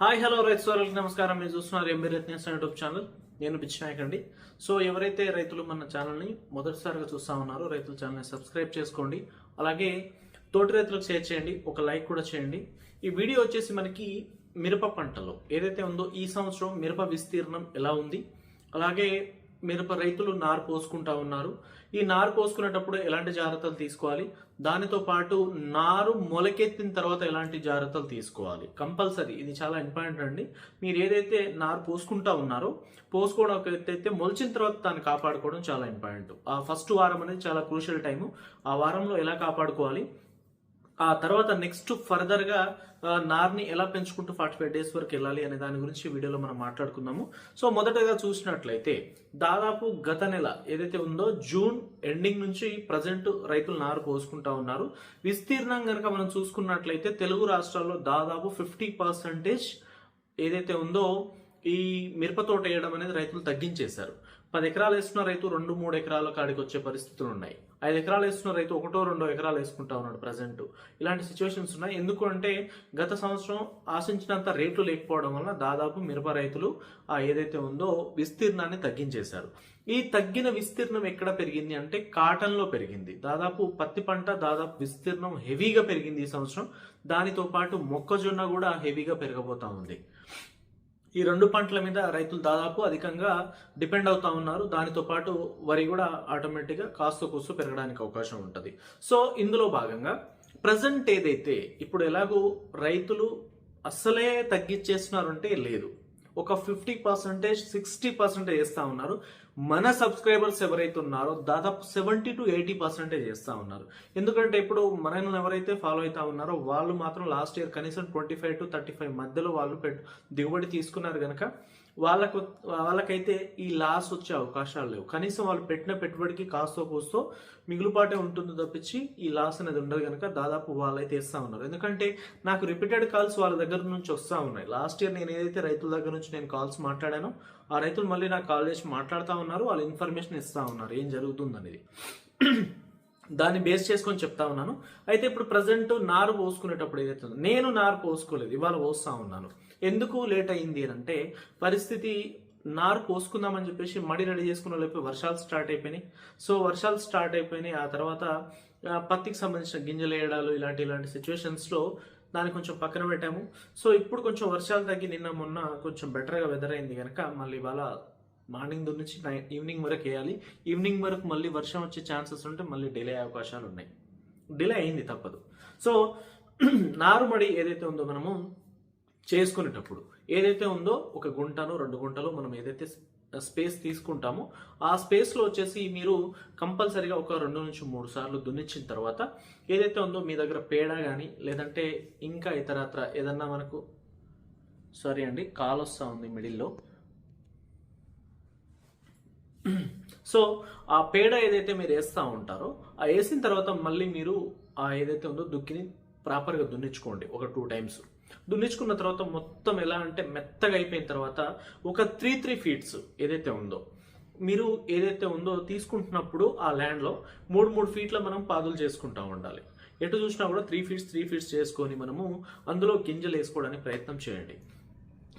Hi hello రైతు సోదరులకు నమస్కారం. మీరు చూస్తున్నారు ఎంబీ రైతు యూట్యూబ్ ఛానల్. నేను పిచ్చినాయక్ అండి సో ఎవరైతే రైతులు మన ఛానల్ని మొదటిసారిగా చూస్తా ఉన్నారో రైతుల ఛానల్ని సబ్స్క్రైబ్ చేసుకోండి. అలాగే తోటి రైతులకు షేర్ చేయండి ఒక లైక్ కూడా చేయండి. ఈ వీడియో వచ్చేసి మనకి మిరప పంటలో ఏదైతే ఉందో ఈ సంవత్సరం మిరప విస్తీర్ణం ఎలా ఉంది? అలాగే మిరప రైతులు నారు పోసుకుంటా ఉన్నారు. ఈ నారు పోసుకునేటప్పుడు ఎలాంటి జాగ్రత్తలు తీసుకోవాలి? దానితో పాటు నారు మొలకెత్తిన తర్వాత ఎలాంటి జాగ్రత్తలు తీసుకోవాలి? కంపల్సరీ. ఇది చాలా ఇంపార్టెంట్ అండి. మీరు ఏదైతే నారు పోసుకుంటా ఉన్నారో పోసుకోవడం ఒక అయితే మొలిచిన తర్వాత దాన్ని కాపాడుకోవడం చాలా ఇంపార్టెంట్. ఆ ఫస్ట్ వారం అనేది చాలా క్రూషియల్ టైము. ఆ వారంలో ఎలా కాపాడుకోవాలి? ఆ తర్వాత నెక్స్ట్ ఫర్దర్గా నార్ని ఎలా పెంచుకుంటూ ఫార్టీ ఫైవ్ డేస్ వరకు వెళ్ళాలి అనే దాని గురించి వీడియోలో మనం మాట్లాడుకుందాము. సో మొదటగా చూసినట్లయితే దాదాపు గత నెల ఏదైతే ఉందో జూన్ ఎండింగ్ నుంచి ప్రజెంట్ రైతులు నారు పోసుకుంటా ఉన్నారు. విస్తీర్ణం కనుక మనం చూసుకున్నట్లయితే తెలుగు రాష్ట్రాల్లో దాదాపు ఫిఫ్టీ పర్సెంటేజ్ ఏదైతే ఉందో ఈ మిరప తోట వేయడం అనేది రైతులు తగ్గించేశారు. పది ఎకరాలు వేస్తున్న రైతు రెండు మూడు ఎకరాల కాడికి వచ్చే పరిస్థితులు ఉన్నాయి. ఐదు ఎకరాలు వేస్తున్న రైతు ఒకటో రెండో ఎకరాలు వేసుకుంటా ఉన్నాడు ప్రజెంట్ ఇలాంటి సిచ్యువేషన్స్ ఉన్నాయి. ఎందుకంటే గత సంవత్సరం ఆశించినంత రేట్లు లేకపోవడం వల్ల దాదాపు మిరప రైతులు ఏదైతే ఉందో విస్తీర్ణాన్ని తగ్గించేశారు. ఈ తగ్గిన విస్తీర్ణం ఎక్కడ పెరిగింది అంటే కాటన్లో పెరిగింది. దాదాపు పత్తి పంట దాదాపు విస్తీర్ణం హెవీగా పెరిగింది ఈ సంవత్సరం. దానితో పాటు మొక్కజొన్న కూడా హెవీగా పెరగబోతా ఉంది. ఈ రెండు పంటల మీద రైతులు దాదాపు అధికంగా డిపెండ్ అవుతా ఉన్నారు. దానితో పాటు వరి కూడా ఆటోమేటిక్గా కాస్త కూస్తూ పెరగడానికి అవకాశం ఉంటుంది. సో ఇందులో భాగంగా ప్రజెంట్ ఏదైతే ఇప్పుడు ఎలాగో రైతులు అస్సలే తగ్గించేస్తున్నారంటే లేదు. ఒక ఫిఫ్టీ పర్సెంటేజ్ సిక్స్టీ పర్సెంటేజ్ చేస్తూ ఉన్నారు. మన సబ్స్క్రైబర్స్ ఎవరైతే ఉన్నారో దాదాపు సెవెంటీ టు ఎయిటీ పర్సెంటేజ్ చేస్తూ ఉన్నారు. ఎందుకంటే ఇప్పుడు మనల్ని ఎవరైతే ఫాలో అవుతా ఉన్నారో వాళ్ళు మాత్రం లాస్ట్ ఇయర్ కనీసం twenty five to thirty five మధ్యలో వాళ్ళు పెట్టు దిగుబడి తీసుకున్నారు కనుక వాళ్ళకు వాళ్ళకైతే ఈ లాస్ వచ్చే అవకాశాలు లేవు. కనీసం వాళ్ళు పెట్టిన పెట్టుబడికి కాస్తో కూస్తో మిగులుపాటే ఉంటుంది తప్పించి ఈ లాస్ అనేది ఉండదు కనుక దాదాపు వాళ్ళైతే ఇస్తా ఉన్నారు. ఎందుకంటే నాకు రిపీటెడ్ కాల్స్ వాళ్ళ దగ్గర నుంచి వస్తూ ఉన్నాయి. లాస్ట్ ఇయర్ నేను ఏదైతే రైతుల దగ్గర నుంచి నేను కాల్స్ మాట్లాడానో ఆ రైతులు మళ్ళీ నాకు కాల్ చేసి మాట్లాడుతూ ఉన్నారు వాళ్ళు ఇన్ఫర్మేషన్ ఇస్తూ ఉన్నారు ఏం జరుగుతుంది అనేది. దాన్ని బేస్ చేసుకొని చెప్తా ఉన్నాను. అయితే ఇప్పుడు ప్రజెంట్ నారు పోసుకునేటప్పుడు ఏదైతే నేను నారు పోసుకోలేదు ఇవాళ పోస్తా ఉన్నాను. ఎందుకు లేట్ అయింది అని అంటే పరిస్థితి నారు పోసుకుందామని చెప్పేసి మడి రెడీ చేసుకున్న లేకపోతే వర్షాలు స్టార్ట్ అయిపోయినాయి. సో వర్షాలు స్టార్ట్ అయిపోయినాయి. ఆ తర్వాత పత్తికి సంబంధించిన గింజలు వేయడాలు ఇలాంటి ఇలాంటి సిచ్యువేషన్స్లో దాన్ని కొంచెం పక్కన పెట్టాము. సో ఇప్పుడు కొంచెం వర్షాలు తగ్గి నిన్న మొన్న కొంచెం బెటర్గా వెదర్ అయింది కనుక మళ్ళీ ఇవాళ మార్నింగ్ నుంచి నైట్ ఈవినింగ్ వరకు వేయాలి. ఈవినింగ్ వరకు మళ్ళీ వర్షం వచ్చే ఛాన్సెస్ ఉంటే మళ్ళీ డిలే అయ్యే అవకాశాలు ఉన్నాయి. డిలే అయింది తప్పదు. సో నారుమడి ఏదైతే ఉందో మనము చేసుకునేటప్పుడు ఏదైతే ఉందో ఒక గుంటను రెండు గుంటలు మనం ఏదైతే స్పేస్ తీసుకుంటామో ఆ స్పేస్లో వచ్చేసి మీరు కంపల్సరీగా ఒక రెండు నుంచి మూడు సార్లు దున్నించిన తర్వాత ఏదైతే ఉందో మీ దగ్గర పేడ కానీ లేదంటే ఇంకా ఇతరత్ర ఏదన్నా మనకు సారీ అండి కాల్ వస్తూ ఉంది మిడిల్లో. సో ఆ పేడ ఏదైతే మీరు వేస్తూ ఉంటారో ఆ వేసిన తర్వాత మళ్ళీ మీరు ఆ ఏదైతే ఉందో దుక్కిని ప్రాపర్గా దున్నించుకోండి ఒక టూ టైమ్స్. దున్నించుకున్న తర్వాత మొత్తం ఎలా అంటే మెత్తగా అయిపోయిన తర్వాత ఒక త్రీ త్రీ ఫీట్స్ ఏదైతే ఉందో మీరు ఏదైతే ఉందో తీసుకుంటున్నప్పుడు ఆ ల్యాండ్లో మూడు మూడు ఫీట్ల మనం పాదులు చేసుకుంటా ఉండాలి. ఎటు చూసినా కూడా త్రీ ఫీట్స్ త్రీ ఫీట్స్ చేసుకొని మనము అందులో గింజలు వేసుకోవడానికి ప్రయత్నం చేయండి.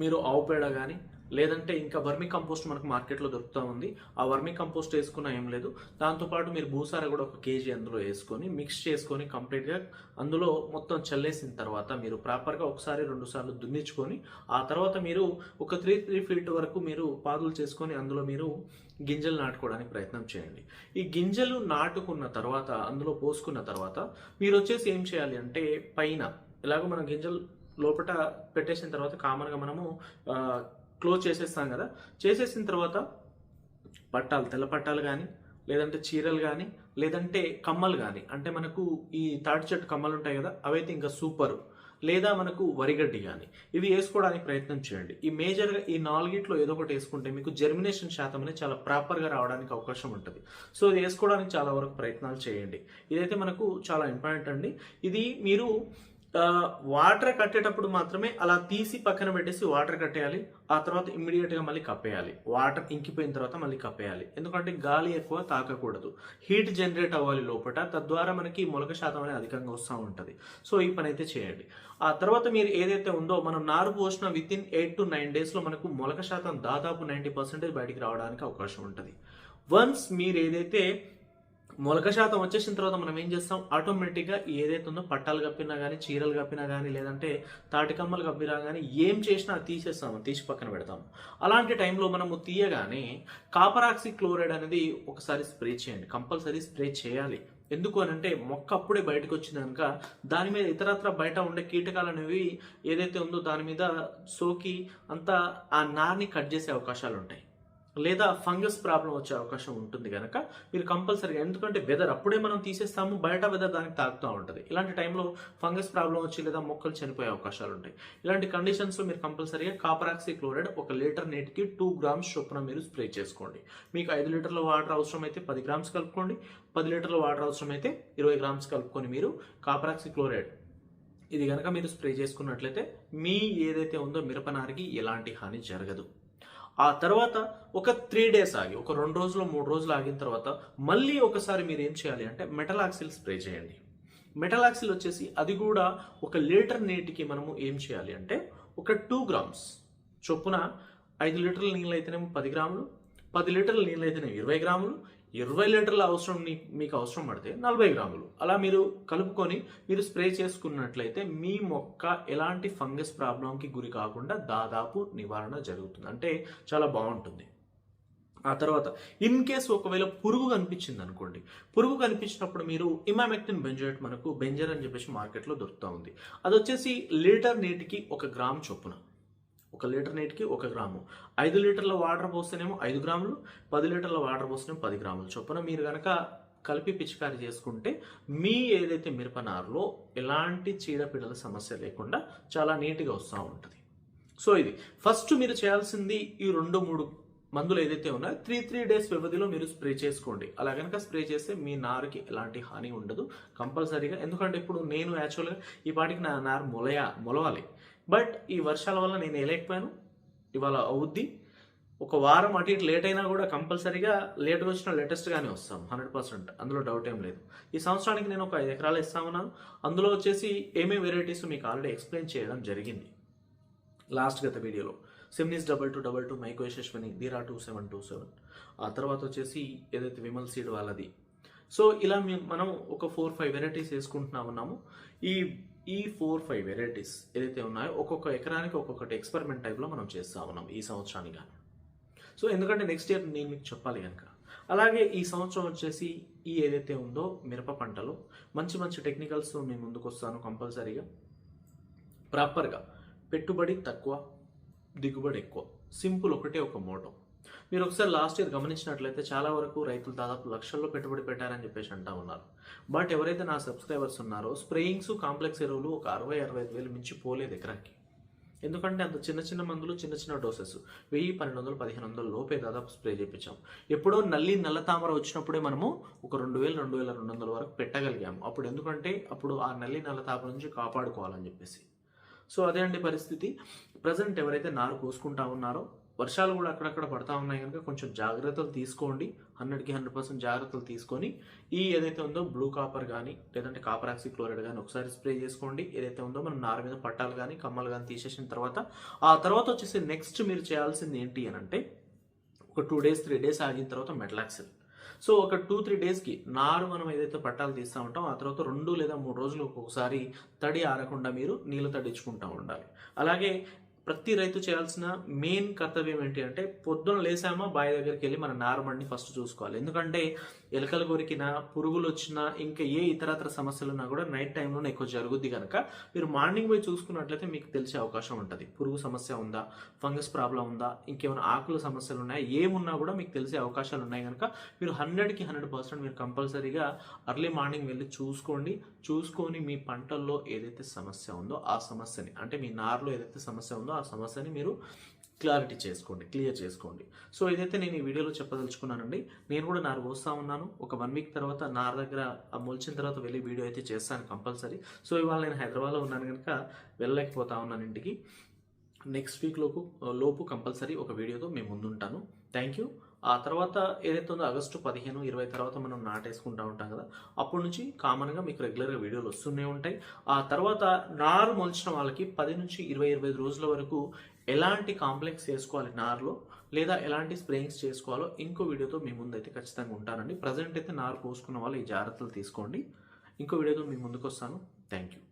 మీరు ఆవు పేడ కానీ లేదంటే ఇంకా వర్మి కంపోస్ట్ మనకు మార్కెట్లో దొరుకుతూ ఉంది. ఆ వర్మి కంపోస్ట్ వేసుకున్నా ఏం లేదు. దాంతోపాటు మీరు భూసార కూడా ఒక కేజీ అందులో వేసుకొని మిక్స్ చేసుకొని కంప్లీట్గా అందులో మొత్తం చల్లేసిన తర్వాత మీరు ప్రాపర్గా ఒకసారి రెండు సార్లు దున్నించుకొని ఆ తర్వాత మీరు ఒక త్రీ త్రీ ఫీట్ వరకు మీరు పాదులు చేసుకొని అందులో మీరు గింజలు నాటుకోవడానికి ప్రయత్నం చేయండి. ఈ గింజలు నాటుకున్న తర్వాత అందులో పోసుకున్న తర్వాత మీరు వచ్చేసి ఏం చేయాలి అంటే పైన ఎలాగో మనం గింజలు లోపల పెట్టేసిన తర్వాత కామన్గా మనము క్లోజ్ చేసేస్తాం కదా. చేసేసిన తర్వాత పట్టాలు తెల్ల పట్టాలు కానీ లేదంటే చీరలు కానీ లేదంటే కమ్మలు కానీ అంటే మనకు ఈ తాటి చెట్టు కమ్మలు ఉంటాయి కదా అవైతే ఇంకా సూపర్. లేదా మనకు వరిగడ్డి కానీ ఇవి వేసుకోవడానికి ప్రయత్నం చేయండి. ఈ మేజర్గా ఈ నాలుగిట్లో ఏదో ఒకటి వేసుకుంటే మీకు జర్మినేషన్ శాతం అనేది చాలా ప్రాపర్గా రావడానికి అవకాశం ఉంటుంది. సో ఇది వేసుకోవడానికి చాలా వరకు ప్రయత్నాలు చేయండి. ఇదైతే మనకు చాలా ఇంపార్టెంట్ అండి. ఇది మీరు వాటర్ కట్టేటప్పుడు మాత్రమే అలా తీసి పక్కన పెట్టేసి వాటర్ కట్టేయాలి. ఆ తర్వాత ఇమ్మీడియట్గా మళ్ళీ కప్పేయాలి. వాటర్ ఇంకిపోయిన తర్వాత మళ్ళీ కప్పేయాలి. ఎందుకంటే గాలి ఎక్కువ తాకకూడదు. హీట్ జనరేట్ అవ్వాలి లోపల తద్వారా మనకి మొలక శాతం అనేది అధికంగా వస్తూ ఉంటుంది. సో ఈ పని అయితే చేయండి. ఆ తర్వాత మీరు ఏదైతే ఉందో మనం నారు పోసిన within eight to nine డేస్లో మనకు మొలక శాతం దాదాపు నైంటీ పర్సెంటేజ్ బయటికి రావడానికి అవకాశం ఉంటుంది. వన్స్ మీరు ఏదైతే మొలక శాతం వచ్చేసిన తర్వాత మనం ఏం చేస్తాం? ఆటోమేటిక్గా ఏదైతే ఉందో పట్టాలు కప్పినా కానీ చీరలు కప్పినా కానీ లేదంటే తాటికమ్మలు కప్పినా కానీ ఏం చేసినా తీసేస్తాము తీసి పక్కన పెడతాము అలాంటి టైంలో మనము తీయగానే కాపరాక్సి క్లోరైడ్ అనేది ఒకసారి స్ప్రే చేయండి. కంపల్సరీ స్ప్రే చేయాలి. ఎందుకు అని అంటే మొక్క అప్పుడే బయటకు వచ్చింది కనుక దాని మీద ఇతరత్ర బయట ఉండే కీటకాలు అనేవి ఏదైతే ఉందో దాని మీద సోకి అంతా ఆ నార్ని కట్ చేసే అవకాశాలు ఉంటాయి లేదా ఫంగస్ ప్రాబ్లం వచ్చే అవకాశం ఉంటుంది కనుక మీరు కంపల్సరీగా ఎందుకంటే వెదర్ అప్పుడే మనం తీసేస్తాము బయట వెదర్ దానికి తాకుతూ ఉంటుంది. ఇలాంటి టైంలో ఫంగస్ ప్రాబ్లం వచ్చి లేదా మొక్కలు చనిపోయే అవకాశాలు ఉంటాయి. ఇలాంటి కండిషన్స్లో మీరు కంపల్సరీగా కాపరాక్సీ క్లోరైడ్ ఒక లీటర్ నీటికి టూ గ్రామ్స్ చొప్పున మీరు స్ప్రే చేసుకోండి. మీకు ఐదు లీటర్ల వాటర్ అవసరం అయితే పది గ్రామ్స్ కలుపుకోండి. పది లీటర్ల వాటర్ అవసరం అయితే ఇరవై గ్రామ్స్ కలుపుకొని మీరు కాపరాక్సీ క్లోరైడ్. ఇది కనుక మీరు స్ప్రే చేసుకున్నట్లయితే మీ ఏదైతే ఉందో మిరపనారికి ఎలాంటి హాని జరగదు. ఆ తర్వాత ఒక త్రీ డేస్ ఆగి ఒక రెండు రోజులు మూడు రోజులు ఆగిన తర్వాత మళ్ళీ ఒకసారి మీరు ఏం చేయాలి అంటే మెటలాక్సిల్ స్ప్రే చేయండి. మెటలాక్సిల్ వచ్చేసి అది కూడా ఒక లీటర్ నీటికి మనము ఏం చేయాలి అంటే ఒక టూ గ్రామ్స్ చొప్పున ఐదు లీటర్ల నీళ్ళు అయితేనేమో పది గ్రాములు పది లీటర్ల నీళ్ళు అయితేనేమో ఇరవై గ్రాములు ఇరవై లీటర్ల అవసరం మీకు అవసరం పడితే నలభై గ్రాములు. అలా మీరు కలుపుకొని మీరు స్ప్రే చేసుకున్నట్లయితే మీ మొక్క ఎలాంటి ఫంగస్ ప్రాబ్లంకి గురి కాకుండా దాదాపు నివారణ జరుగుతుంది. అంటే చాలా బాగుంటుంది. ఆ తర్వాత ఇన్ కేస్ ఒకవేళ పురుగు కనిపించింది అనుకోండి. పురుగు కనిపించినప్పుడు మీరు ఇమామెక్టిన్ బెంజోయేట్ మనకు బెంజర్ అని చెప్పేసి మార్కెట్లో దొరుకుతూ ఉంది. అది వచ్చేసి లీటర్ నీటికి ఒక గ్రామ్ చొప్పున. ఒక లీటర్ నీటికి ఒక గ్రాము. ఐదు లీటర్ల వాటర్ పోస్తేనేమో ఐదు గ్రాములు పది లీటర్ల వాటర్ పోస్తేనేమో పది గ్రాములు. చొప్పున మీరు కనుక కలిపి పిచికారి చేసుకుంటే మీ ఏదైతే మిరపనారులో ఎలాంటి చీడపీడల సమస్య లేకుండా చాలా నీట్గా వస్తూ ఉంటుంది. సో ఇది. ఫస్ట్ మీరు చేయాల్సింది ఈ రెండు మూడు మందులు ఏదైతే ఉన్నాయో త్రీ త్రీ డేస్ వ్యవధిలో మీరు స్ప్రే చేసుకోండి. అలా కనుక స్ప్రే చేస్తే మీ నారుకి ఎలాంటి హాని ఉండదు కంపల్సరీగా. ఎందుకంటే ఇప్పుడు నేను యాక్చువల్గా ఈ పాటికి నా నారు మొలయా మొలవాలి. బట్ ఈ వర్షాల వల్ల నేను వేయలేకపోయాను ఇవాళ అవుద్ది. ఒక వారం అటు ఇటు లేట్ అయినా కూడా కంపల్సరీగా లేట్గా వచ్చిన లేటెస్ట్గానే వస్తాం హండ్రెడ్ పర్సెంట్ అందులో డౌట్ ఏం లేదు. ఈ సంవత్సరానికి నేను ఒక ఐదు ఎకరాలు ఇస్తా ఉన్నాను. అందులో వచ్చేసి ఏమేమి వెరైటీస్ మీకు ఆల్రెడీ ఎక్స్ప్లెయిన్ చేయడం జరిగింది. లాస్ట్ గత వీడియోలో. సిమ్నిస్ డబల్ టూ డబల్ టూ మైకో యశస్విని దీరా టూ సెవెన్ టూ సెవెన్ ఆ తర్వాత వచ్చేసి ఏదైతే విమల్ సీడ్ వాళ్ళది. సో ఇలా మేము మనం ఒక ఫోర్ ఫైవ్ వెరైటీస్ వేసుకుంటున్నా ఉన్నాము. ఈ ఈ ఫోర్ ఫైవ్ వెరైటీస్ ఏదైతే ఉన్నాయో ఒక్కొక్క ఎకరానికి ఒక్కొక్కటి ఎక్స్పెరిమెంట్ టైప్లో మనం చేస్తా ఉన్నాం ఈ సంవత్సరానికి కానీ సో ఎందుకంటే నెక్స్ట్ ఇయర్ నేను మీకు చెప్పాలి కనుక అలాగే ఈ సంవత్సరం వచ్చేసి ఈ ఏదైతే ఉందో మిరప పంటలో మంచి మంచి టెక్నికల్స్ నేను ముందుకు వస్తాను కంపల్సరీగా. ప్రాపర్గా పెట్టుబడి తక్కువ దిగుబడి ఎక్కువ. సింపుల్ ఒకటే ఒక మోటో. మీరు ఒకసారి లాస్ట్ ఇయర్ గమనించినట్లయితే చాలా వరకు రైతులు దాదాపు లక్షల్లో పెట్టుబడి పెట్టారని చెప్పేసి అంటా ఉన్నారు. బట్ ఎవరైతే నా సబ్స్క్రైబర్స్ ఉన్నారో స్ప్రేయింగ్స్ కాంప్లెక్స్ ఎరువులు ఒక అరవై అరవై ఐదు వేలు మించి పోలేదు ఎకరాకి ఎందుకంటే అంత చిన్న చిన్న మందులు చిన్న చిన్న డోసెస్ వెయ్యి పన్నెండు వందలు పదిహేను వందలు లోపే దాదాపు స్ప్రే చేయించాం ఎప్పుడో నల్లి నల్ల తామర వచ్చినప్పుడే మనము ఒక రెండు వేలు రెండు వేల రెండు వందల వరకు పెట్టగలిగాము. అప్పుడు ఎందుకంటే అప్పుడు ఆ నల్లి నల్ల తామర నుంచి కాపాడుకోవాలని చెప్పేసి. సో అదే అండి పరిస్థితి. ప్రజెంట్ ఎవరైతే నారు కోసుకుంటా ఉన్నారో వర్షాలు కూడా అక్కడక్కడ పడతా ఉన్నాయి కనుక కొంచెం జాగ్రత్తలు తీసుకోండి. హండ్రెడ్కి హండ్రెడ్ పర్సెంట్ జాగ్రత్తలు తీసుకొని ఈ ఏదైతే ఉందో బ్లూ కాపర్ కానీ లేదంటే కాపర్ ఆక్సి క్లోరైడ్ కానీ ఒకసారి స్ప్రే చేసుకోండి. ఏదైతే ఉందో మనం నారు మీద పట్టాలు కానీ కమ్మలు కానీ తీసేసిన తర్వాత ఆ తర్వాత వచ్చేసి నెక్స్ట్ మీరు చేయాల్సింది ఏంటి అని అంటే ఒక టూ డేస్ త్రీ డేస్ ఆగిన తర్వాత మెటలాక్సిల్ సో ఒక టూ త్రీ డేస్కి నారు మనం ఏదైతే పట్టాలు తీస్తూ ఉంటాం ఆ తర్వాత రెండు లేదా మూడు రోజులు ఒక్కొక్కసారి తడి ఆరకుండా మీరు నీళ్ళు తడిచుకుంటూ ఉండాలి. అలాగే ప్రతి రైతు చేయాల్సిన మెయిన్ కర్తవ్యం ఏంటి అంటే పొద్దున లేసామా బావి దగ్గరికి వెళ్ళి మన నార్మల్ని ఫస్ట్ చూసుకోవాలి. ఎందుకంటే ఎలకలు కొరికినా పురుగులు వచ్చినా ఇంకా ఏ ఇతరత్ర సమస్యలు ఉన్నా కూడా నైట్ టైంలోనే ఎక్కువ జరుగుద్ది కనుక మీరు మార్నింగ్ పోయి చూసుకున్నట్లయితే మీకు తెలిసే అవకాశం ఉంటుంది. పురుగు సమస్య ఉందా? ఫంగస్ ప్రాబ్లం ఉందా? ఇంకేమైనా ఆకుల సమస్యలు ఉన్నాయా? ఏమున్నా కూడా మీకు తెలిసే అవకాశాలు ఉన్నాయి కనుక మీరు హండ్రెడ్కి హండ్రెడ్ పర్సెంట్ మీరు కంపల్సరీగా అర్లీ మార్నింగ్ వెళ్ళి చూసుకోండి. చూసుకొని మీ పంటల్లో ఏదైతే సమస్య ఉందో ఆ సమస్యని అంటే మీ నారులో ఏదైతే సమస్య ఉందో ఆ సమస్యని మీరు క్లారిటీ చేసుకోండి క్లియర్ చేసుకోండి. సో ఇదైతే నేను ఈ వీడియోలో చెప్పదలుచుకున్నానండి. నేను కూడా నారు పోస్తా ఉన్నాను. ఒక వన్ వీక్ తర్వాత నార్ దగ్గర మొలిచిన తర్వాత వెళ్ళి వీడియో అయితే చేస్తాను కంపల్సరీ. సో ఇవాళ నేను హైదరాబాద్లో ఉన్నాను కనుక వెళ్ళలేకపోతా ఉన్నాను ఇంటికి. నెక్స్ట్ వీక్లోపు లోపు కంపల్సరీ ఒక వీడియోతో మేము ముందుంటాను. Thank you. ఆ తర్వాత ఏదైతే ఉందో ఆగస్టు పదిహేను ఇరవై తర్వాత మనం నాటేసుకుంటా ఉంటాం కదా అప్పటి నుంచి కామన్గా మీకు రెగ్యులర్గా వీడియోలు వస్తూనే ఉంటాయి. ఆ తర్వాత నారు మొలిచిన వాళ్ళకి పది నుంచి ఇరవై ఇరవై ఐదు రోజుల వరకు ఎలాంటి కాంప్లెక్స్ చేసుకోవాలి నార్లో లేదా ఎలాంటి స్ప్రేయింగ్స్ చేసుకోవాలో ఇంకో వీడియోతో మీ ముందు అయితే ఖచ్చితంగా ఉంటానండి. ప్రజెంట్ అయితే నార్ పోసుకున్న వాళ్ళు ఈ జాగ్రత్తలు తీసుకోండి. ఇంకో వీడియోతో మీ ముందుకు వస్తాను థ్యాంక్ యూ.